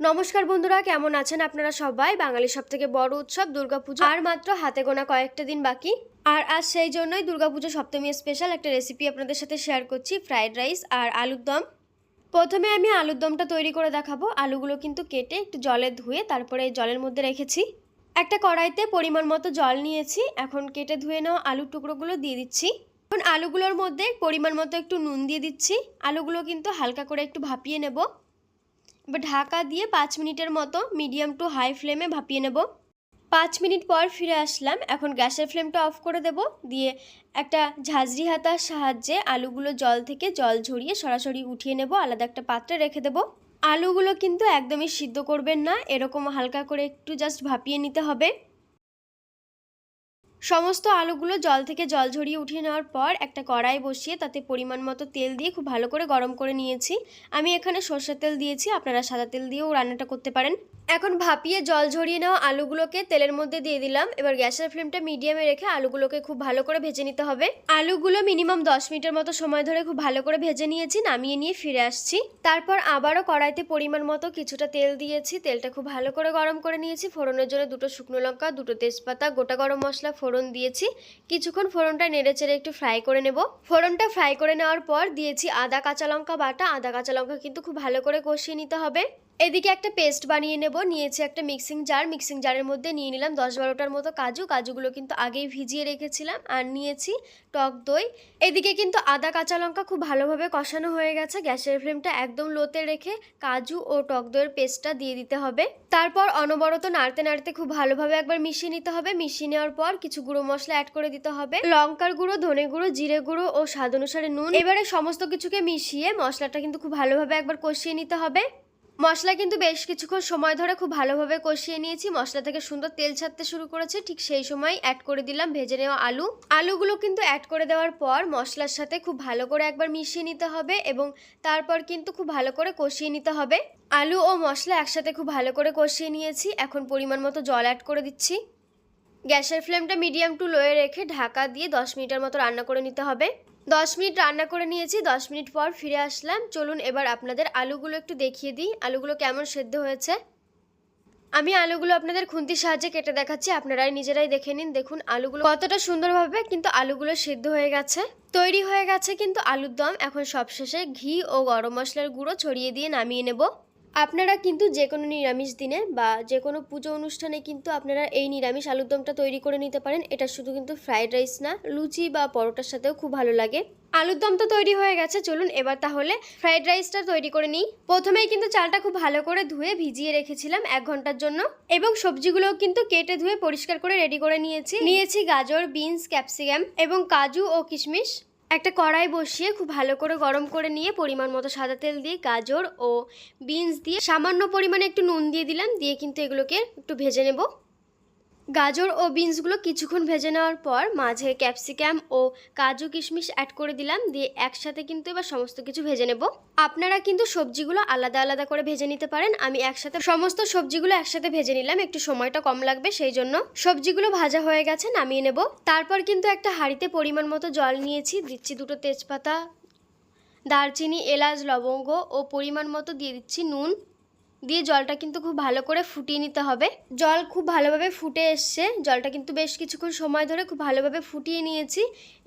নমস্কার বন্ধুরা, কেমন আছেন আপনারা সবাই? বাঙালির সব থেকে বড় উৎসব দুর্গাপুজো। আর মাত্র হাতে গোনা কয়েকটা দিন বাকি। আর আজ সেই জন্যই দুর্গাপুজো সপ্তমী স্পেশাল একটা রেসিপি আপনাদের সাথে শেয়ার করছি ফ্রাইড রাইস আর আলুর দম। প্রথমে আমি আলুর দমটা তৈরি করে দেখাবো। আলুগুলো কিন্তু কেটে একটু জলে ধুয়ে তারপরে জলের মধ্যে রেখেছি। একটা কড়াইতে পরিমাণ মতো জল নিয়েছি। এখন কেটে ধুয়ে নেওয়া আলুর টুকরোগুলো দিয়ে দিচ্ছি। এখন আলুগুলোর মধ্যে পরিমাণ মতো একটু নুন দিয়ে দিচ্ছি। আলুগুলো কিন্তু হালকা করে একটু ভাপিয়ে নেব। ঢাকা দিয়ে পাঁচ মিনিটের মতো মিডিয়াম টু হাই ফ্লেমে ভাপিয়ে নেব। পাঁচ মিনিট পর ফিরে আসলাম। এখন গ্যাসের ফ্লেমটা অফ করে দেব। দিয়ে একটা ঝাঁঝরি হাতার সাহায্যে আলুগুলো জল থেকে জল ঝরিয়ে সরাসরি উঠিয়ে নেব। আলাদা একটা পাত্রে রেখে দেব। আলুগুলো কিন্তু একদমই সিদ্ধ করবেন না। এরকম হালকা করে একটু জাস্ট ভাপিয়ে নিতে হবে। সমস্ত আলুগুলো জল থেকে জল ঝরিয়ে উঠিয়ে নেওয়ার পর একটা কড়াই বসিয়ে তাতে পরিমাণ মতো তেল দিয়ে খুব ভালো করে গরম করে নিয়েছি। আমি এখানে সর্ষের তেল দিয়েছি, আপনারা সাদা তেল দিয়েও রান্নাটা করতে পারেন। এখন ভাপিয়ে জল ঝরিয়ে নেওয়া আলুগুলোকে তেলের মধ্যে দিয়ে দিলাম। এবার গ্যাসের ফ্লেমটা মিডিয়ামে রেখে আলুগুলোকে খুব ভালো করে ভেজে নিতে হবে। আলুগুলো মিনিমাম দশ মিনিটের মতো সময় ধরে খুব ভালো করে ভেজে নিয়েছি, নামিয়ে নিয়ে ফিরে আসছি। তারপর আবারও কড়াইতে পরিমাণ মতো কিছুটা তেল দিয়েছি। তেলটা খুব ভালো করে গরম করে নিয়েছি। ফোড়নের জন্য দুটো শুকনো লঙ্কা, দুটো তেজপাতা, গোটা গরম মশলা, ফোড়ন দিয়েছি। কিছুক্ষণ ফোড়নটা নেড়ে চেড়ে একটু ফ্রাই করে নেব। ফোড়নটা ফ্রাই করে নেওয়ার পর দিয়েছি আদা কাঁচা লঙ্কা বাটা। আদা কাঁচা লঙ্কা কিন্তু খুব ভালো করে কষিয়ে নিতে হবে। এদিকে একটা পেস্ট বানিয়ে নেব। নিয়েছি একটা মিক্সিং জার। মিক্সিং জারের মধ্যে নিয়ে নিলাম দশ বারোটার মতো কাজু। কাজুগুলো কিন্তু আগেই ভিজিয়ে রেখেছিলাম। আর নিয়েছি টক দই। এদিকে কিন্তু আদা, কাঁচা লঙ্কা খুব ভালোভাবে কষানো হয়ে গেছে। গ্যাসের ফ্লেমটা একদম লোতে রেখে কাজু ও টক দইয়ের পেস্টটা দিয়ে দিতে হবে। তারপর অনবরত নাড়তে নাড়তে খুব ভালোভাবে একবার মিশিয়ে নিতে হবে। মিশিয়ে নেওয়ার পর কিছু গুঁড়ো মশলা অ্যাড করে দিতে হবে। লঙ্কার গুঁড়ো, ধনে গুঁড়ো, জিরে গুঁড়ো ও স্বাদ অনুসারে নুন। এবারে সমস্ত কিছুকে মিশিয়ে মশলাটা কিন্তু খুব ভালোভাবে একবার কষিয়ে নিতে হবে। মশলা কিন্তু বেশ কিছুক্ষণ সময় ধরে খুব ভালোভাবে কষিয়ে নিয়েছি। মশলা থেকে সুন্দর তেল ছাড়তে শুরু করেছে। ঠিক সেই সময় অ্যাড করে দিলাম ভেজে নেওয়া আলু। আলুগুলো কিন্তু অ্যাড করে দেওয়ার পর মশলার সাথে খুব ভালো করে একবার মিশিয়ে নিতে হবে এবং তারপর কিন্তু খুব ভালো করে কষিয়ে নিতে হবে। আলু ও মশলা একসাথে খুব ভালো করে কষিয়ে নিয়েছি। এখন পরিমাণ মতো জল অ্যাড করে দিচ্ছি। গ্যাসের ফ্লেমটা মিডিয়াম টু লোয়ে রেখে ঢাকা দিয়ে দশ মিনিটের মতো রান্না করে নিতে হবে। দশ মিনিট রান্না করে নিয়েছি, দশ মিনিট পর ফিরে আসলাম। চলুন এবার আপনাদের আলুগুলো একটু দেখিয়ে দিই। আলুগুলো কেমন সেদ্ধ হয়েছে? আমি আলুগুলো আপনাদের খুন্তির সাহায্যে কেটে দেখাচ্ছি, আপনারাই নিজেরাই দেখে নিন। দেখুন, আলুগুলো কতটা সুন্দরভাবে কিন্তু আলুগুলো সেদ্ধ হয়ে গেছে। তৈরি হয়ে গেছে কিন্তু আলুর দম। এখন সবশেষে ঘি ও গরম মশলার গুঁড়ো ছড়িয়ে দিয়ে নামিয়ে নেব। আপনারা কিন্তু যে কোনো নিরামিষ দিনে বা যে কোনো পুজো অনুষ্ঠানে কিন্তু আপনারা এই নিরামিষ আলুর দমটা তৈরি করে নিতে পারেন। এটা শুধু কিন্তু ফ্রাইড রাইস না, লুচি বা পরোটার সাথেও খুব ভালো লাগে। আলুর দম তো তৈরি হয়ে গেছে, চলুন এবার তাহলে ফ্রাইড রাইসটা তৈরি করে নিই। প্রথমেই কিন্তু চালটা খুব ভালো করে ধুয়ে ভিজিয়ে রেখেছিলাম এক ঘণ্টার জন্য এবং সবজিগুলোও কিন্তু কেটে ধুয়ে পরিষ্কার করে রেডি করে নিয়েছি। নিয়েছি গাজর, বিনস, ক্যাপসিকাম এবং কাজু ও কিশমিশ। একটা কড়াই বসিয়ে খুব ভালো করে গরম করে নিয়ে পরিমাণ মতো সাদা তেল দিয়ে, গাজর ও বিনস দিয়ে সামান্য পরিমাণে একটু নুন দিয়ে দিলাম। দিয়ে কিন্তু এগুলোকে একটু ভেজে নেব। গাজর ও বিনসগুলো কিছুক্ষণ ভেজে নেওয়ার পর মাঝে ক্যাপসিকাম ও কাজু কিশমিশ অ্যাড করে দিলাম। দিয়ে একসাথে কিন্তু এবার সমস্ত কিছু ভেজে নেব। আপনারা কিন্তু সবজিগুলো আলাদা আলাদা করে ভেজে নিতে পারেন। আমি একসাথে সমস্ত সবজিগুলো একসাথে ভেজে নিলাম। একটু সময়টা কম লাগবে, সেই জন্য সবজিগুলো ভাজা হয়ে গেছে, নামিয়ে নেব। তারপর কিন্তু একটা হাঁড়িতে পরিমাণ মতো জল নিয়েছি। দিচ্ছি দুটো তেজপাতা, দারচিনি, এলাচ, লবঙ্গ ও পরিমাণ মতো দিয়ে দিচ্ছি নুন। দিয়ে জলটা কিন্তু খুব ভালো করে ফুটিয়ে নিতে হবে। জল খুব ভালোভাবে ফুটে এসছে। জলটা কিন্তু বেশ কিছুক্ষণ সময় ধরে খুব ভালোভাবে ফুটিয়ে নিয়েছি।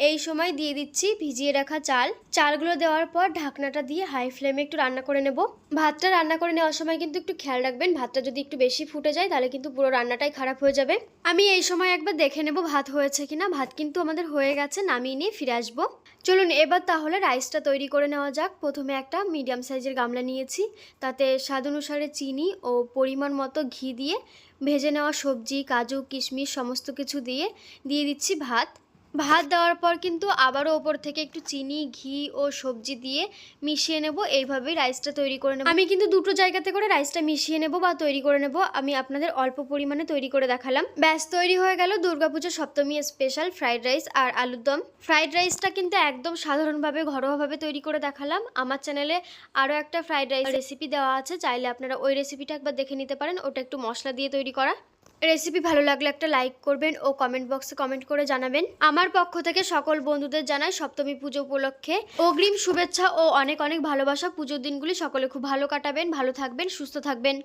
এই সময় দিয়ে দিচ্ছি ভিজিয়ে রাখা চাল। চালগুলো দেওয়ার পর ঢাকনাটা দিয়ে হাই ফ্লেমে একটু রান্না করে নেব। ভাতটা রান্না করে নেওয়ার সময় কিন্তু একটু খেয়াল রাখবেন, ভাতটা যদি একটু বেশি ফুটে যায় তাহলে কিন্তু পুরো রান্নাটাই খারাপ হয়ে যাবে। আমি এই সময় একবার দেখে নেব ভাত হয়েছে কিনা। ভাত কিন্তু আমাদের হয়ে গেছে, নামিয়ে নিয়ে ফিরে আসব। চলুন এবার তাহলে রাইসটা তৈরি করে নেওয়া যাক। প্রথমে একটা মিডিয়াম সাইজের গামলা নিয়েছি। তাতে স্বাদ অনুসারে চিনি ও পরিমাণ মতো ঘি দিয়ে ভেজে নেওয়া সবজি, কাজু, কিশমিশ সমস্ত কিছু দিয়ে দিয়ে দিচ্ছি ভাত। ভাত দেওয়ার পর কিন্তু আবারও ওপর থেকে একটু চিনি, ঘি ও সবজি দিয়ে মিশিয়ে নেব। এইভাবেই রাইসটা তৈরি করে নেব। আমি কিন্তু দুটো জায়গাতে করে রাইসটা মিশিয়ে নেব বা তৈরি করে নেব। আমি আপনাদের অল্প পরিমাণে তৈরি করে দেখালাম। ব্যাস, তৈরি হয়ে গেল Durga Puja Saptami special fried rice আর আলুর দম। ফ্রাইড রাইসটা কিন্তু একদম সাধারণভাবে, ঘরোয়াভাবে তৈরি করে দেখালাম। আমার চ্যানেলে আরও একটা ফ্রাইড রাইস রেসিপি দেওয়া আছে। চাইলে আপনারা ওই রেসিপিটা একবার দেখে নিতে পারেন। ওটা একটু মশলা দিয়ে তৈরি করা। রেসিপি ভালো লাগলে একটা লাইক করবেন ও কমেন্ট বক্সে কমেন্ট করে জানাবেন। আমার পক্ষ থেকে সকল বন্ধুদের জানাই সপ্তমী পুজো উপলক্ষে অগ্রিম শুভেচ্ছা ও অনেক অনেক ভালোবাসা। পুজোর দিনগুলি সকলে খুব ভালো কাটাবেন, ভালো থাকবেন, সুস্থ থাকবেন।